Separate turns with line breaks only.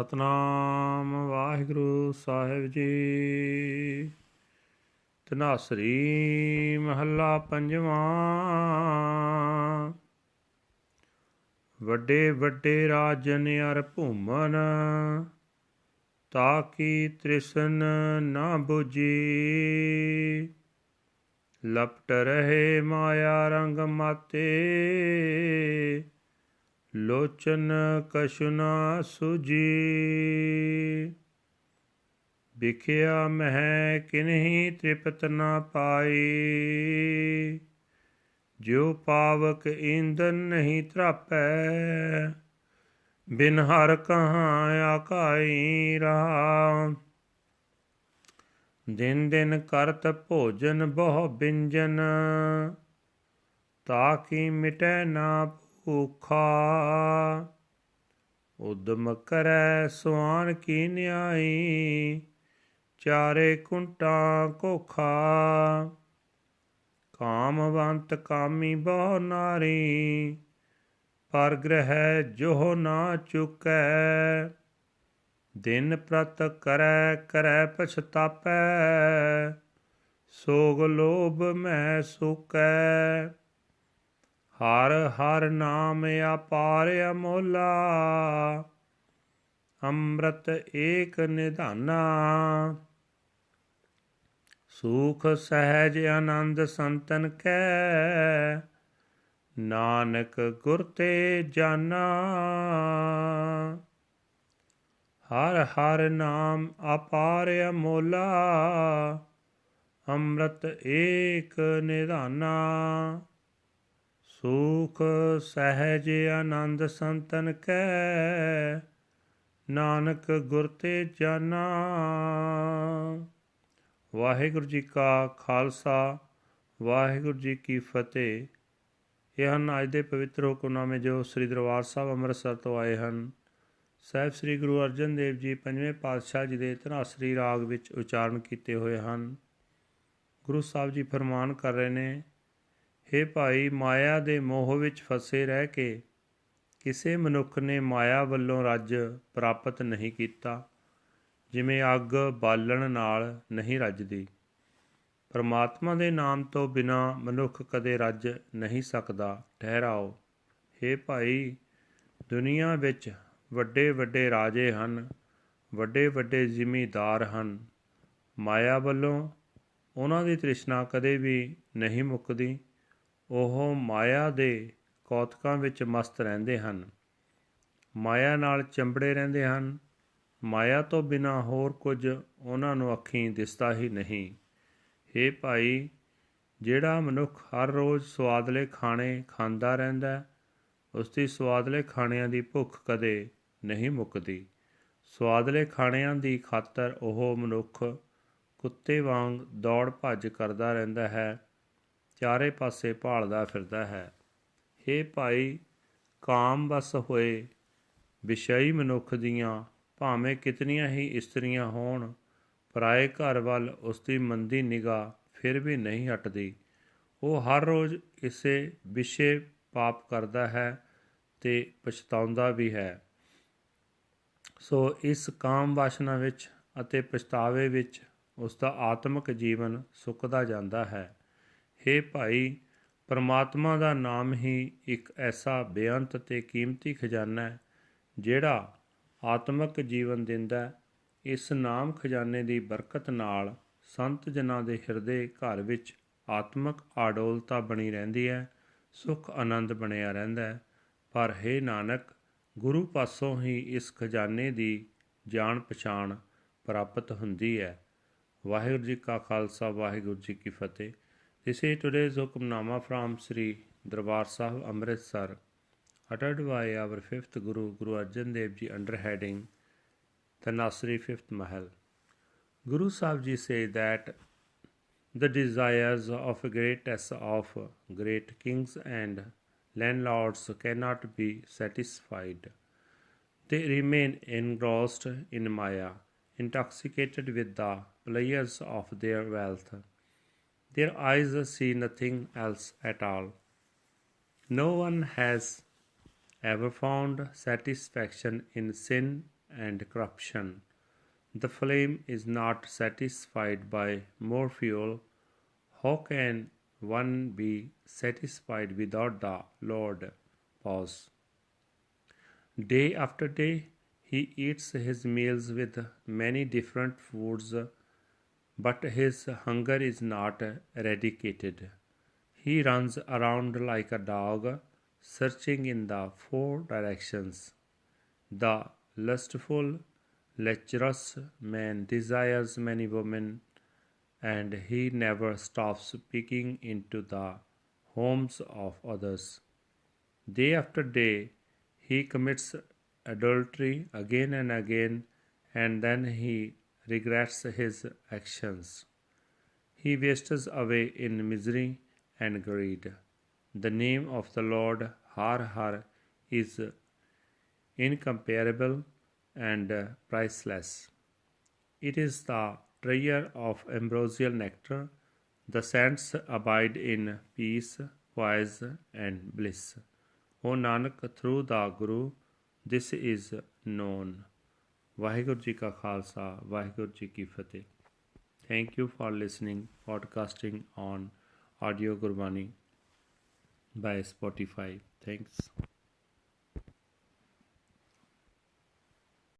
ਸਤਨਾਮ ਵਾਹਿਗੁਰੂ ਸਾਹਿਬ ਜੀ। ਤਨਾਸਰੀ ਮਹੱਲਾ ਪੰਜਵਾਂ। ਵੱਡੇ ਵੱਡੇ ਰਾਜਨ ਅਰ ਭੂਮਨ ਤਾਕੀ ਤ੍ਰਿਸ਼ਨ ਨਾ 부ਜੀ ਲਪਟ ਰਹੇ ਮਾਇਆ ਰੰਗ ਮਾਤੇ। ਲੋਚਨ ਕਸ਼ਨਾ ਸੁਜੀ। ਵਿਖਿਆ ਮਹਿ ਕਿਨਹੀ ਤ੍ਰਿਪਤ ਨਾ ਪਾਈ। ਜਿਉ ਪਾਵਕ ਇੰਦਨ ਨਹੀਂ ਤਰਾਪੈ ਬਿਨ ਹਰ ਕਹਾਂ ਆਕਾਈ ਰਹਾ ਦਿਨ ਦਿਨ ਕਰਤ ਭੋਜਨ ਬਹੁ ਬਿੰਜਨ। ਤਾਕੀ ਮਿਟੈ ਨਾ ਭੂਖਾ। ਉਦਮ ਕਰੈ ਸੁਆਨ ਕੀ ਨਿਆਈ, ਚਾਰੇ ਕੁੰਟਾਂ ਕੋਖਾ ਕਾਮਵੰਤ ਕਾਮੀ ਬਹੁ ਨਾਰੀ, ਪਰ ਗ੍ਰਹਿ ਜੋ ਨਾ ਚੁਕੈ। ਦਿਨ ਪ੍ਰਤ ਕਰੈ ਕਰੈ ਪਛਤਾਪੈ, ਸੋਗ ਲੋਭ ਮੈਂ ਸੁਕੈ। ਹਰ ਹਰ ਨਾਮ ਅਪਾਰ ਅਮੋਲਾ, ਅੰਮ੍ਰਿਤ ਏਕ ਨਿਧਾਨਾ। ਸੁਖ ਸਹਿਜ ਆਨੰਦ ਸੰਤਨ ਕੈ, ਨਾਨਕ ਗੁਰ ਤੇ ਜਾਨਾ। ਹਰ ਹਰ ਨਾਮ ਅਪਾਰ ਅਮੋਲਾ, ਅੰਮ੍ਰਿਤ ਏਕ ਨਿਧਾਨਾ। ਸੁਖ ਸਹਿਜ ਆਨੰਦ ਸੰਤਨ ਕੈ, ਨਾਨਕ ਗੁਰ ਤੇ ਜਾਨਾ ਵਾਹਿਗੁਰੂ ਜੀ ਕਾ ਖਾਲਸਾ, ਵਾਹਿਗੁਰੂ ਜੀ ਕੀ ਫਤਿਹ। ਇਹ ਹਨ ਅੱਜ ਦੇ ਪਵਿੱਤਰ ਹੁਕਮਨਾਮੇ ਜੋ ਸ੍ਰੀ ਦਰਬਾਰ ਸਾਹਿਬ ਅੰਮ੍ਰਿਤਸਰ ਤੋਂ ਆਏ ਹਨ। ਸਾਹਿਬ ਸ੍ਰੀ ਗੁਰੂ ਅਰਜਨ ਦੇਵ ਜੀ ਪੰਜਵੇਂ ਪਾਤਸ਼ਾਹ ਜੀ ਦੇ ਧਨਾਸਰੀ ਰਾਗ ਵਿੱਚ ਉਚਾਰਨ ਕੀਤੇ ਹੋਏ ਹਨ। ਗੁਰੂ ਸਾਹਿਬ ਜੀ ਫਰਮਾਨ ਕਰ ਰਹੇ ਨੇ हे ਭਾਈ, ਮਾਇਆ ਦੇ ਮੋਹ ਵਿੱਚ ਫਸੇ ਰਹਿ ਕੇ ਕਿਸੇ ਮਨੁੱਖ ਨੇ ਮਾਇਆ ਵੱਲੋਂ ਰੱਜ ਪ੍ਰਾਪਤ ਨਹੀਂ ਕੀਤਾ, ਜਿਵੇਂ ਅੱਗ ਬਾਲਣ ਨਾਲ ਨਹੀਂ ਰੱਜਦੀ। ਪਰਮਾਤਮਾ ਦੇ ਨਾਮ ਤੋਂ ਬਿਨਾ ਮਨੁੱਖ ਕਦੇ ਰੱਜ ਨਹੀਂ ਸਕਦਾ। ਠਹਿਰਾਓ। हे ਭਾਈ, ਦੁਨੀਆ ਵਿੱਚ ਵੱਡੇ ਵੱਡੇ ਰਾਜੇ ਹਨ ਵੱਡੇ ਵੱਡੇ ਜ਼ਿਮੀਦਾਰ ਹਨ। ਮਾਇਆ ਵੱਲੋਂ ਉਹਨਾਂ ਦੀ ਤ੍ਰਿਸ਼ਨਾ ਕਦੇ ਵੀ ਨਹੀਂ ਮੁੱਕਦੀ। ਉਹ ਮਾਇਆ ਦੇ ਕੌਤਕਾਂ ਵਿੱਚ ਮਸਤ ਰਹਿੰਦੇ ਹਨ। ਮਾਇਆ ਨਾਲ ਚੰਬੜੇ ਰਹਿੰਦੇ ਹਨ। ਮਾਇਆ ਤੋਂ ਬਿਨਾ ਹੋਰ ਕੁਝ ਉਹਨਾਂ ਨੂੰ ਅੱਖੀਂ ਦਿਸਦਾ ਹੀ ਨਹੀਂ। हे ਭਾਈ, ਜਿਹੜਾ ਮਨੁੱਖ ਹਰ ਰੋਜ਼ ਸਵਾਦਲੇ ਖਾਣੇ ਖਾਂਦਾ ਰਹਿੰਦਾ ਉਸ ਦੀ ਸਵਾਦਲੇ ਖਾਣਿਆਂ ਦੀ ਭੁੱਖ ਕਦੇ ਨਹੀਂ ਮੁੱਕਦੀ। ਸਵਾਦਲੇ ਖਾਣਿਆਂ ਦੀ ਖਾਤਰ ਉਹ ਮਨੁੱਖ ਕੁੱਤੇ ਵਾਂਗ ਦੌੜ ਭੱਜ ਕਰਦਾ ਰਹਿੰਦਾ ਹੈ। ਚਾਰੇ ਪਾਸੇ ਭਾਲਦਾ ਫਿਰਦਾ ਹੈ। हे ਭਾਈ, ਕਾਮ ਬਸ ਹੋਏ, ਵਿਸ਼ਈ ਮਨੁੱਖ ਦੀਆਂ ਭਾਵੇਂ ਕਿਤਨੀਆਂ ਹੀ ਇਸਤਰੀਆਂ ਹੋਣ, ਪਰਾਏ ਘਰ ਵੱਲ ਉਸ ਦੀ ਮੰਦੀ ਨਿਗਾਹ ਫਿਰ ਵੀ ਨਹੀਂ ਹਟਦੀ। ਉਹ ਹਰ ਰੋਜ਼ ਇਸੇ ਵਿਸ਼ੇ ਪਾਪ ਕਰਦਾ ਹੈ ਤੇ ਪਛਤਾਉਂਦਾ ਵੀ ਹੈ। ਸੋ ਇਸ ਕਾਮ ਵਾਸ਼ਨਾ ਵਿੱਚ ਅਤੇ ਪਛਤਾਵੇ ਵਿੱਚ ਉਸ ਦਾ ਆਤਮਿਕ ਜੀਵਨ ਸੁੱਕਦਾ ਜਾਂਦਾ ਹੈ। हे ਭਾਈ, ਪਰਮਾਤਮਾ ਦਾ ਨਾਮ ਹੀ ਇੱਕ ਐਸਾ ਬੇਅੰਤ ਤੇ ਕੀਮਤੀ ਖਜ਼ਾਨਾ ਹੈ, ਜਿਹੜਾ ਆਤਮਿਕ ਜੀਵਨ ਦਿੰਦਾ ਇਸ ਨਾਮ ਖਜ਼ਾਨੇ ਦੀ ਬਰਕਤ ਨਾਲ ਸੰਤ ਜਨਾਂ ਦੇ ਹਿਰਦੇ ਘਰ ਵਿੱਚ ਆਤਮਿਕ ਆਡੋਲਤਾ ਬਣੀ ਰਹਿੰਦੀ ਹੈ, ਸੁਖ ਆਨੰਦ ਬਣਿਆ ਰਹਿੰਦਾ ਹੈ। ਪਰ ਹੈ ਨਾਨਕ, ਗੁਰੂ ਪਾਸੋਂ ਹੀ ਇਸ ਖਜ਼ਾਨੇ ਦੀ ਜਾਣ ਪਛਾਣ ਪ੍ਰਾਪਤ ਹੁੰਦੀ ਹੈ। ਵਾਹਿਗੁਰੂ ਜੀ ਕਾ ਖਾਲਸਾ, ਵਾਹਿਗੁਰੂ ਜੀ ਕੀ ਫਤਿਹ। This is today's Hukamnama from Sri Darbar Sahib Amritsar, uttered by our fifth Guru, Guru Arjan Dev Ji, under heading Tanasri Fifth Mahal. Guru Sahib Ji say that the desires of greatness of great kings and landlords cannot be satisfied. They remain engrossed in Maya, intoxicated with the pleasures of their wealth. Their eyes see nothing else at all. No one has ever found satisfaction in sin and corruption. The flame is not satisfied by more fuel. How can one be satisfied without the Lord? Pause. Day after day, he eats his meals with many different foods, but his hunger is not eradicated. He runs around like a dog, searching in the four directions. The lustful, lecherous man desires many women, and he never stops peeking into the homes of others. Day after day, he commits adultery again and again, and then he regrets his actions. He wastes away in misery and greed. The name of the Lord Har Har is incomparable and priceless. It is the treasure of ambrosial nectar. The saints abide in peace, poise, and bliss. O Nanak, through the Guru, this is known. Waheguru ji ਕਾ ਖਾਲਸਾ, ਵਾਹਿਗੁਰੂ ਜੀ ਕੀ ਫਤਿਹ। Thank you for listening podcasting on audio gurbani by Spotify thanks